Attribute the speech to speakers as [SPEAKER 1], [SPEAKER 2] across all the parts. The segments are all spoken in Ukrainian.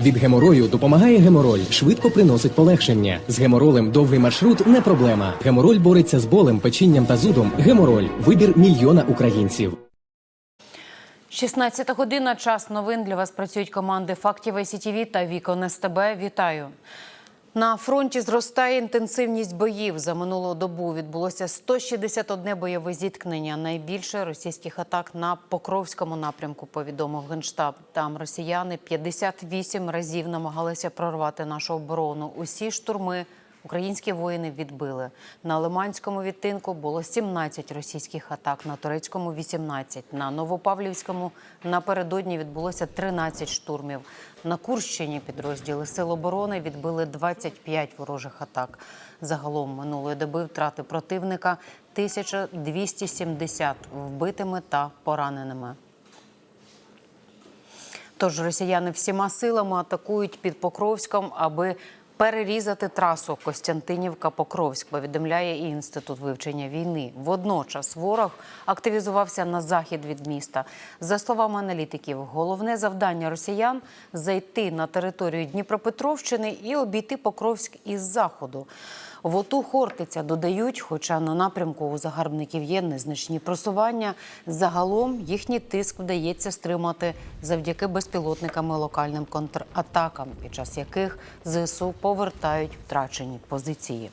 [SPEAKER 1] Від геморою допомагає гемороль, швидко приносить полегшення. З геморолем довгий маршрут не проблема. Гемороль бореться з болем, печінням та зудом. Гемороль вибір мільйона українців.
[SPEAKER 2] 16 година. Час новин для вас працюють команди Фактів СІТІВІ та Вікон СТБ. Вітаю. На фронті зростає інтенсивність боїв. За минулу добу відбулося 161 бойове зіткнення. Найбільше російських атак на Покровському напрямку. Повідомив генштаб. Там росіяни 58 разів намагалися прорвати нашу оборону. Усі штурми українські воїни відбили. На Лиманському відтинку було 17 російських атак, на турецькому 18. На Новопавлівському напередодні відбулося 13 штурмів. На Курщині підрозділи Сил оборони відбили 25 ворожих атак. Загалом минулої доби втрати противника 1270 вбитими та пораненими. Тож росіяни всіма силами атакують під Покровськом, аби перерізати трасу Костянтинівка-Покровськ, повідомляє і інститут вивчення війни. Водночас ворог активізувався на захід від міста. За словами аналітиків, головне завдання росіян зайти на територію Дніпропетровщини і обійти Покровськ із заходу. В ОТУ Хортиця додають, хоча на напрямку у загарбників є незначні просування. Загалом їхній тиск вдається стримати завдяки безпілотникам і локальним контратакам, під час яких ЗСУ повертають втрачені позиції.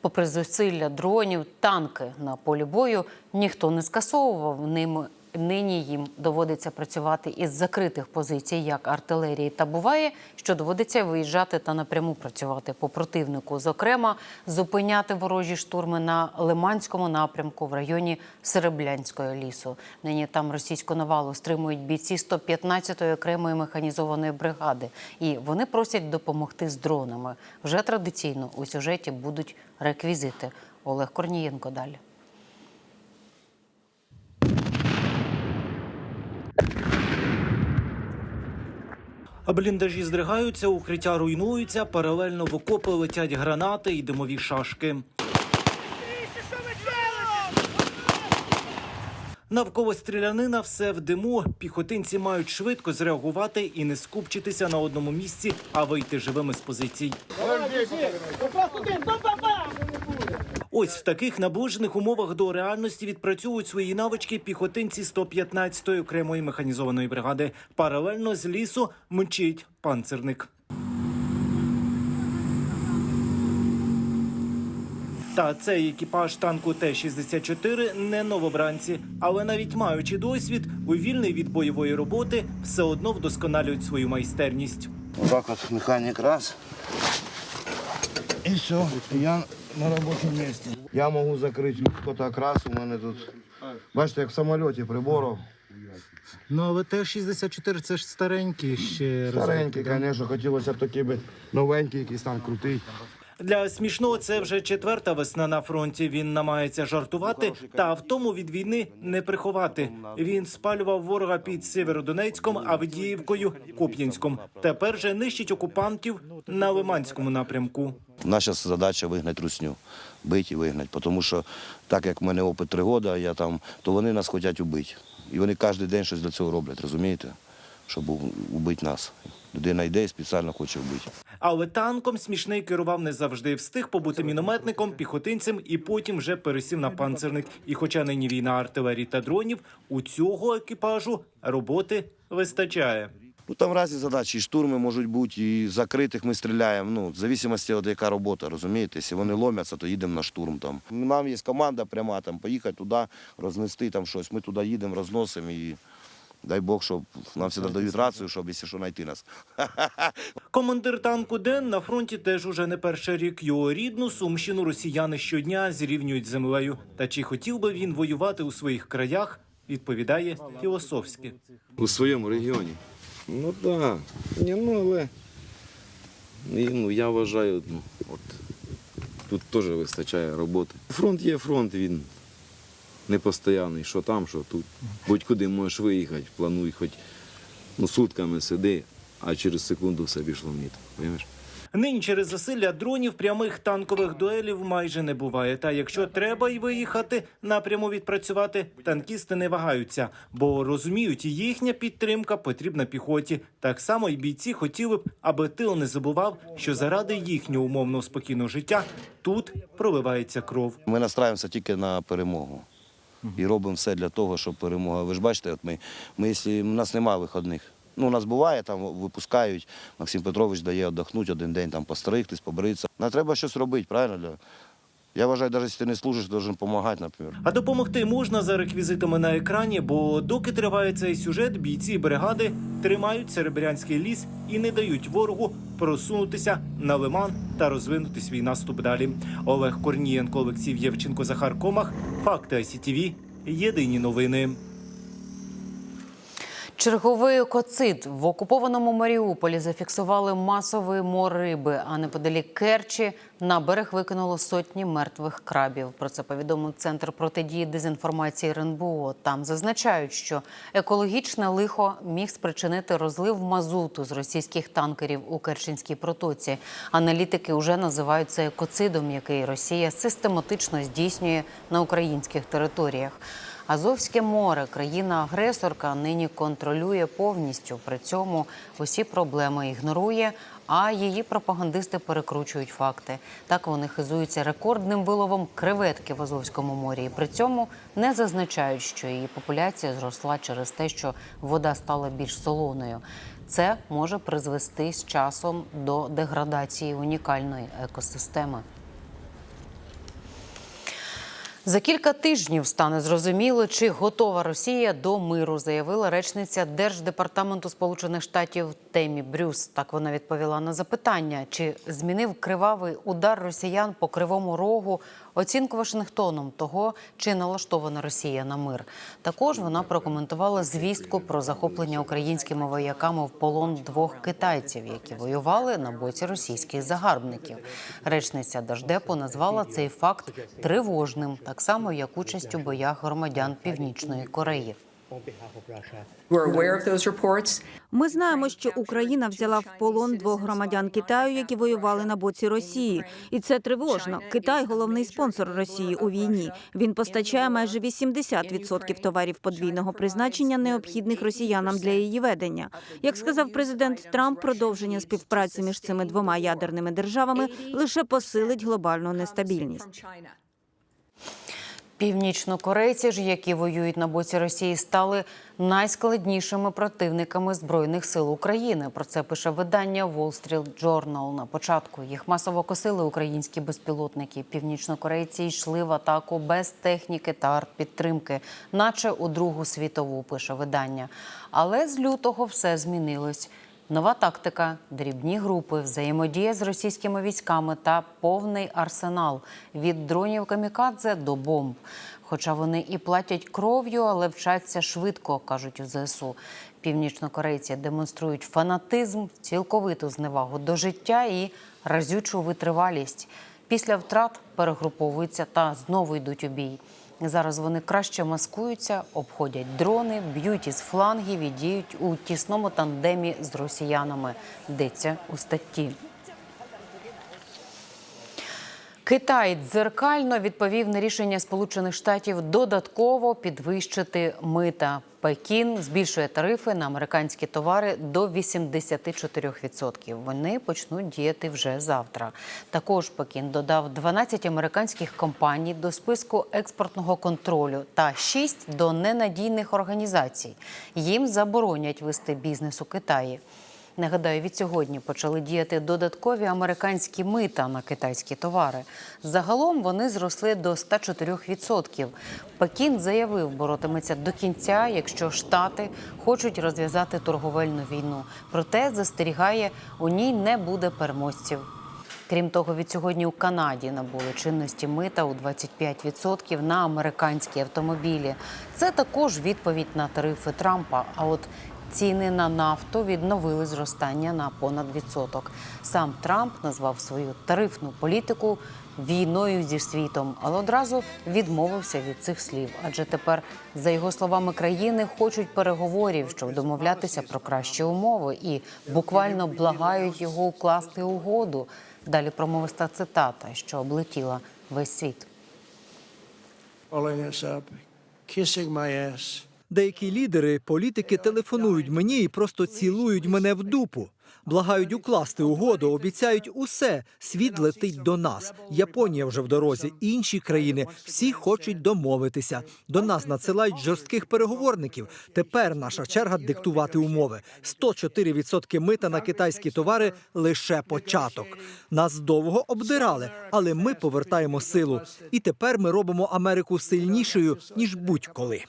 [SPEAKER 2] Попри зусилля дронів, танки на полі бою ніхто не скасовував ними. Нині їм доводиться працювати із закритих позицій, як артилерії, та буває, що доводиться виїжджати та напряму працювати по противнику. Зокрема, зупиняти ворожі штурми на Лиманському напрямку в районі Сереблянського лісу. Нині там російську навалу стримують бійці 115-ї окремої механізованої бригади, і вони просять допомогти з дронами. Вже традиційно у сюжеті будуть реквізити. Олег Корнієнко далі.
[SPEAKER 3] Бліндажі здригаються, укриття руйнуються, паралельно в окопи летять гранати і димові шашки. Навколо стрілянина все в диму. Піхотинці мають швидко зреагувати і не скупчитися на одному місці, а вийти живими з позицій. Ось в таких наближених умовах до реальності відпрацьовують свої навички піхотинці 115-ї окремої механізованої бригади. Паралельно з лісу мчить панцерник. Та цей екіпаж танку Т-64 не новобранці, але навіть маючи досвід, у вільний від бойової роботи все одно вдосконалюють свою майстерність.
[SPEAKER 4] Вот механик раз. И все, на робочому місці. Я можу закрити люк так раз, у мене тут. Бачите, як в самоліті приборов.
[SPEAKER 5] Ну, але Т-64 це ж старенький ще
[SPEAKER 4] Старенький, звісно, хотілося б такий би новенький, якийсь там крутий.
[SPEAKER 3] Для смішного це вже четверта весна на фронті. Він намагається жартувати, та втому від війни не приховати. Він спалював ворога під Сєвєродонецьком, Авдіївкою, Куп'янськом. Тепер же нищить окупантів на Лиманському напрямку.
[SPEAKER 4] Наша задача вигнати русню, бити і вигнати. Тому що так як в мене опит три роки, я там, то вони нас хочуть убити. І вони кожен день щось для цього роблять, розумієте? Щоб убити нас. Людина йде і спеціально хоче вбити.
[SPEAKER 3] Але танком смішний керував не завжди. Встиг побути мінометником, піхотинцем і потім вже пересів на панцерник. І хоча нині війна артилерії та дронів, у цього екіпажу роботи вистачає.
[SPEAKER 4] Ну там різні задачі, і штурми можуть бути, і закритих ми стріляємо. Ну, в залежності від яка робота, розумієте? Якщо вони ломяться, то їдемо на штурм. Там. Нам є команда пряма, там, поїхати туди, рознести там щось. Ми туди їдемо, розносимо і дай Бог, щоб нам завжди дають рацію, щоб якщо що знайти нас.
[SPEAKER 3] Командир танку Ден на фронті теж уже не перший рік. Його рідну сумщину росіяни щодня зрівнюють з землею. Та чи хотів би він воювати у своїх краях? Відповідає філософськи.
[SPEAKER 6] у своєму регіоні. Ну так, да. Ні, ну але ну, я вважаю, ну, от, тут теж вистачає роботи. Фронт є фронт, він непостоянний, що там, що тут. Будь-куди можеш виїхати, плануй хоч ну, сутками сиди, а через секунду все пішло в ніт. Розумієш?
[SPEAKER 3] Нині через засилля дронів прямих танкових дуелів майже не буває. Та якщо треба й виїхати напряму відпрацювати, танкісти не вагаються, бо розуміють, їхня підтримка потрібна піхоті. Так само й бійці хотіли б, аби тил не забував, що заради їхнього умовно спокійного життя тут проливається кров.
[SPEAKER 4] Ми настраюємося тільки на перемогу. І робимо все для того, щоб перемога. Ви ж бачите, от ми, ми якщо, у нас немає виходних. Ну, у нас буває, там випускають, Максим Петрович дає віддохнути один день, там постригтись, побритися. Нам треба щось робити, правильно? Для- Я вважаю, навіть якщо ти не служиш, ти должен допомагати, наприклад.
[SPEAKER 3] А допомогти можна за реквізитами на екрані, бо доки триває цей сюжет, бійці бригади тримають серебрянський ліс і не дають ворогу просунутися на лиман та розвинути свій наступ далі. Олег Корнієнко, Олексій Євченко, Захар Комах. Факти ICTV. Єдині новини.
[SPEAKER 2] Черговий екоцид в окупованому Маріуполі зафіксували масовий мор риби, а неподалік Керчі на берег викинуло сотні мертвих крабів. Про це повідомив центр протидії дезінформації РНБО. Там зазначають, що екологічне лихо міг спричинити розлив мазуту з російських танкерів у Керченській протоці. Аналітики вже називають це екоцидом, який Росія систематично здійснює на українських територіях. Азовське море, країна-агресорка, нині контролює повністю. При цьому усі проблеми ігнорує, а її пропагандисти перекручують факти. Так вони хизуються рекордним виловом креветки в Азовському морі. І при цьому не зазначають, що її популяція зросла через те, що вода стала більш солоною. Це може призвести з часом до деградації унікальної екосистеми. За кілька тижнів стане зрозуміло, чи готова Росія до миру, заявила речниця Держдепартаменту Сполучених Штатів Темі Брюс. Так вона відповіла на запитання, чи змінив кривавий удар росіян по кривому рогу оцінку Вашингтоном того, чи налаштована Росія на мир. Також вона прокоментувала звістку про захоплення українськими вояками в полон двох китайців, які воювали на боці російських загарбників. Речниця Держдепу назвала цей факт тривожним, так само як участь у боях громадян Північної Кореї.
[SPEAKER 7] Ми знаємо, що Україна взяла в полон двох громадян Китаю, які воювали на боці Росії, і це тривожно. Китай головний спонсор Росії у війні. Він постачає майже 80% товарів подвійного призначення, необхідних росіянам для її ведення. Як сказав президент Трамп, продовження співпраці між цими двома ядерними державами лише посилить глобальну нестабільність.
[SPEAKER 2] Північнокорейці ж, які воюють на боці Росії, стали найскладнішими противниками збройних сил України. Про це пише видання Wall Street Journal. На початку їх масово косили українські безпілотники. Північнокорейці йшли в атаку без техніки та артпідтримки, наче у Другу світову пише видання. Але з лютого все змінилось. Нова тактика, дрібні групи, взаємодія з російськими військами та повний арсенал від дронів камікадзе до бомб. Хоча вони і платять кров'ю, але вчаться швидко, кажуть у ЗСУ. Північнокорейці демонструють фанатизм, цілковиту зневагу до життя і разючу витривалість. Після втрат перегруповуються та знову йдуть у бій. Зараз вони краще маскуються, обходять дрони, б'ють із флангів і діють у тісному тандемі з росіянами. Йдеться у статті. Китай дзеркально відповів на рішення Сполучених Штатів додатково підвищити мита. Пекін збільшує тарифи на американські товари до 84%. Вони почнуть діяти вже завтра. Також Пекін додав 12 американських компаній до списку експортного контролю та 6 до ненадійних організацій. Їм заборонять вести бізнес у Китаї. Нагадаю, від сьогодні почали діяти додаткові американські мита на китайські товари. Загалом вони зросли до 104%. Пекін заявив, боротиметься до кінця, якщо штати хочуть розв'язати торговельну війну. Проте застерігає, у ній не буде переможців. Крім того, від сьогодні у Канаді набули чинності мита у 25% на американські автомобілі. Це також відповідь на тарифи Трампа. А от ціни на нафту відновили зростання на понад відсоток. Сам Трамп назвав свою тарифну політику війною зі світом, але одразу відмовився від цих слів. Адже тепер, за його словами, країни хочуть переговорів, щоб домовлятися про кращі умови, і буквально благають його укласти угоду. Далі промовиста цитата, що облетіла весь світ.
[SPEAKER 8] kissing my ass.
[SPEAKER 9] Деякі лідери, політики телефонують мені і просто цілують мене в дупу. Благають укласти угоду, обіцяють усе. Світ летить до нас. Японія вже в дорозі. Інші країни всі хочуть домовитися. До нас надсилають жорстких переговорників. Тепер наша черга диктувати умови. 104% мита на китайські товари лише початок. Нас довго обдирали, але ми повертаємо силу. І тепер ми робимо Америку сильнішою ніж будь-коли.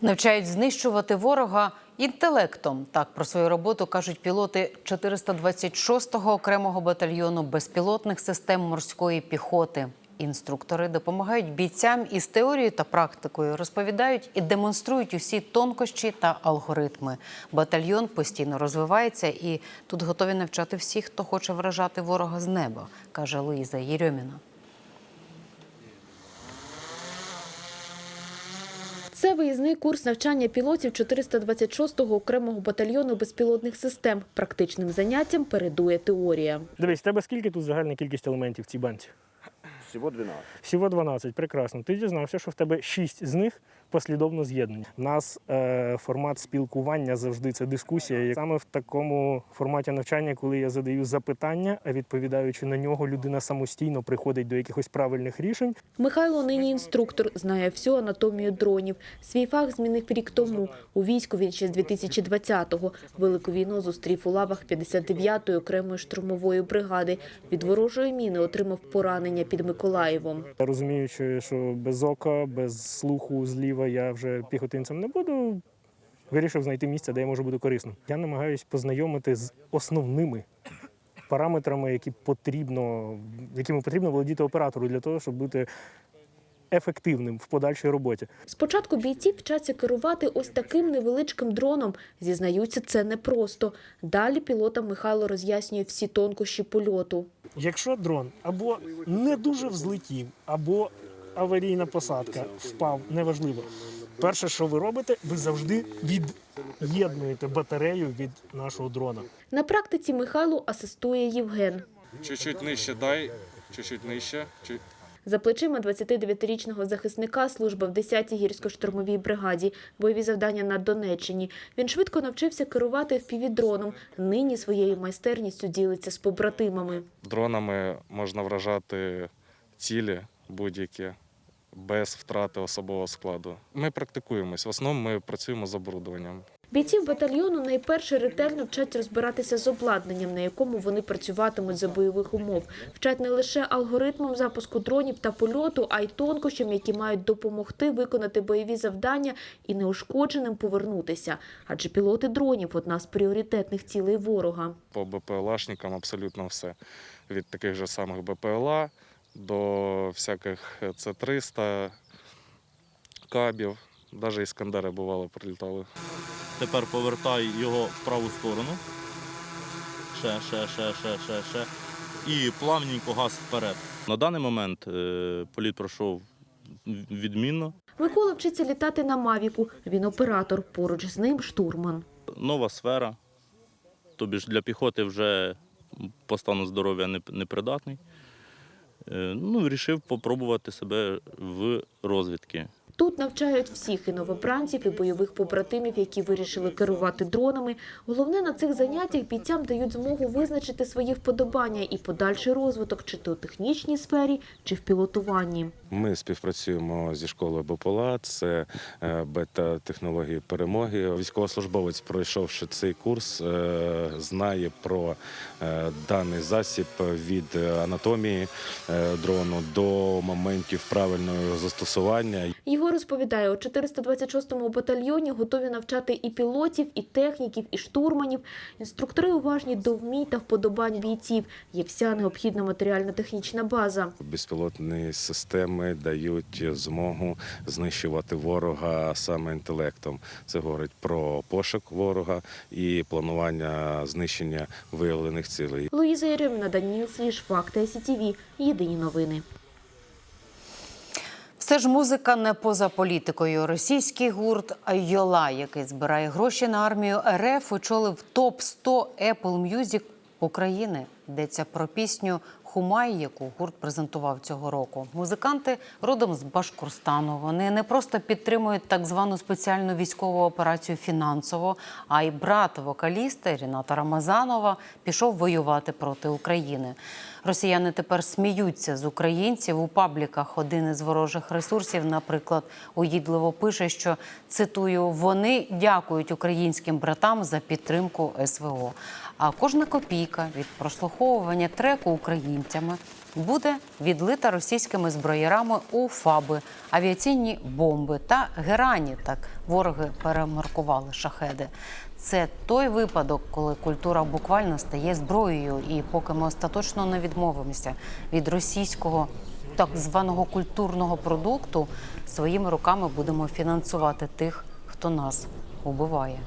[SPEAKER 2] Навчають знищувати ворога інтелектом. Так про свою роботу кажуть пілоти 426-го окремого батальйону безпілотних систем морської піхоти. Інструктори допомагають бійцям із теорією та практикою, розповідають і демонструють усі тонкощі та алгоритми. Батальйон постійно розвивається і тут готові навчати всіх, хто хоче вражати ворога з неба, каже Луїза Єрьоміна.
[SPEAKER 10] Це виїзний курс навчання пілотів 426-го окремого батальйону безпілотних систем. Практичним заняттям передує теорія.
[SPEAKER 11] Дивись, тебе скільки тут загальна кількість елементів в цій банці?
[SPEAKER 4] Всього 12.
[SPEAKER 11] Всього 12, прекрасно. Ти дізнався, що в тебе 6 з них послідовно з'єднані. У нас е, формат спілкування завжди це дискусія. Саме в такому форматі навчання, коли я задаю запитання, а відповідаючи на нього, людина самостійно приходить до якихось правильних рішень.
[SPEAKER 10] Михайло нині інструктор, знає всю анатомію дронів. Свій фах змінив рік тому. У війську він ще з 2020-го. Велику війну зустрів у лавах 59-ї окремої штурмової бригади. Від ворожої міни отримав поранення під Миколаєвом.
[SPEAKER 11] Розуміючи, що без ока, без слуху зліва я вже піхотинцем не буду. Вирішив знайти місце, де я можу бути корисним. Я намагаюся познайомити з основними параметрами, які потрібно, якими потрібно володіти оператору для того, щоб бути ефективним в подальшій роботі.
[SPEAKER 10] Спочатку бійці вчаться керувати ось таким невеличким дроном. Зізнаються, це непросто. Далі пілотам Михайло роз'яснює всі тонкощі польоту.
[SPEAKER 11] Якщо дрон або не дуже взлетів, або аварійна посадка впав, неважливо. Перше, що ви робите, ви завжди від'єднуєте батарею від нашого дрона.
[SPEAKER 10] На практиці Михайлу асистує Євген.
[SPEAKER 6] Чуть-чуть нижче дай, чуть-чуть нижче. Чуть...
[SPEAKER 10] За плечима 29-річного захисника служба в 10-й гірсько-штурмовій бригаді, бойові завдання на Донеччині. Він швидко навчився керувати впівдроном. Нині своєю майстерністю ділиться з побратимами.
[SPEAKER 6] Дронами можна вражати цілі будь-які без втрати особового складу. Ми практикуємось. В основному ми працюємо з оборудованням.
[SPEAKER 10] Бійців батальйону найперше ретельно вчать розбиратися з обладнанням, на якому вони працюватимуть за бойових умов. Вчать не лише алгоритмам запуску дронів та польоту, а й тонкощам, які мають допомогти виконати бойові завдання і неушкодженим повернутися. Адже пілоти дронів одна з пріоритетних цілей ворога.
[SPEAKER 6] По БПЛАшникам абсолютно все. Від таких же самих БПЛА до всяких С-300, кабів, навіть іскандери бувало прилітали.
[SPEAKER 12] Тепер повертай його в праву сторону. Ще, ще, ще, ще, ще, ще. І плавненько газ вперед. На даний момент е, політ пройшов відмінно.
[SPEAKER 10] Микола вчиться літати на Мавіку. Він оператор. Поруч з ним штурман.
[SPEAKER 12] Нова сфера. Тобі ж для піхоти вже по стану здоров'я не- непридатний. Е, Ну, вирішив попробувати себе в розвідки.
[SPEAKER 10] Тут навчають всіх і новобранців, і бойових побратимів, які вирішили керувати дронами. Головне на цих заняттях бійцям дають змогу визначити свої вподобання і подальший розвиток, чи то у технічній сфері, чи в пілотуванні.
[SPEAKER 6] Ми співпрацюємо зі школою БПЛА, це е, бета-технології перемоги. Військовослужбовець, пройшовши цей курс, е, знає про е, даний засіб від анатомії дрону до моментів правильного застосування.
[SPEAKER 10] Його розповідає, у 426-му батальйоні готові навчати і пілотів, і техніків, і штурманів. Інструктори уважні до вмінь та вподобань бійців. Є вся необхідна матеріально-технічна база.
[SPEAKER 13] Безпілотні системи дають змогу знищувати ворога саме інтелектом. Це говорить про пошук ворога і планування знищення виявлених цілей.
[SPEAKER 10] Луїза Єреміна, Даніл Свіж, Факти СІТІВІ. Єдині новини.
[SPEAKER 2] Все ж музика не поза політикою. Російський гурт Айола, який збирає гроші на армію РФ, очолив топ 100 Apple Music України. Йдеться про пісню Хумай, яку гурт презентував цього року. Музиканти родом з Башкорстану. Вони не просто підтримують так звану спеціальну військову операцію фінансово, а й брат вокаліста Ріната Рамазанова пішов воювати проти України. Росіяни тепер сміються з українців у пабліках. Один із ворожих ресурсів, наприклад, уїдливо пише, що цитую: вони дякують українським братам за підтримку СВО. А кожна копійка від прослуховування треку українцями буде відлита російськими зброярами у ФАБи, авіаційні бомби та герані. Так вороги перемаркували шахеди. Це той випадок, коли культура буквально стає зброєю, і поки ми остаточно не відмовимося від російського так званого культурного продукту, своїми руками будемо фінансувати тих, хто нас убиває.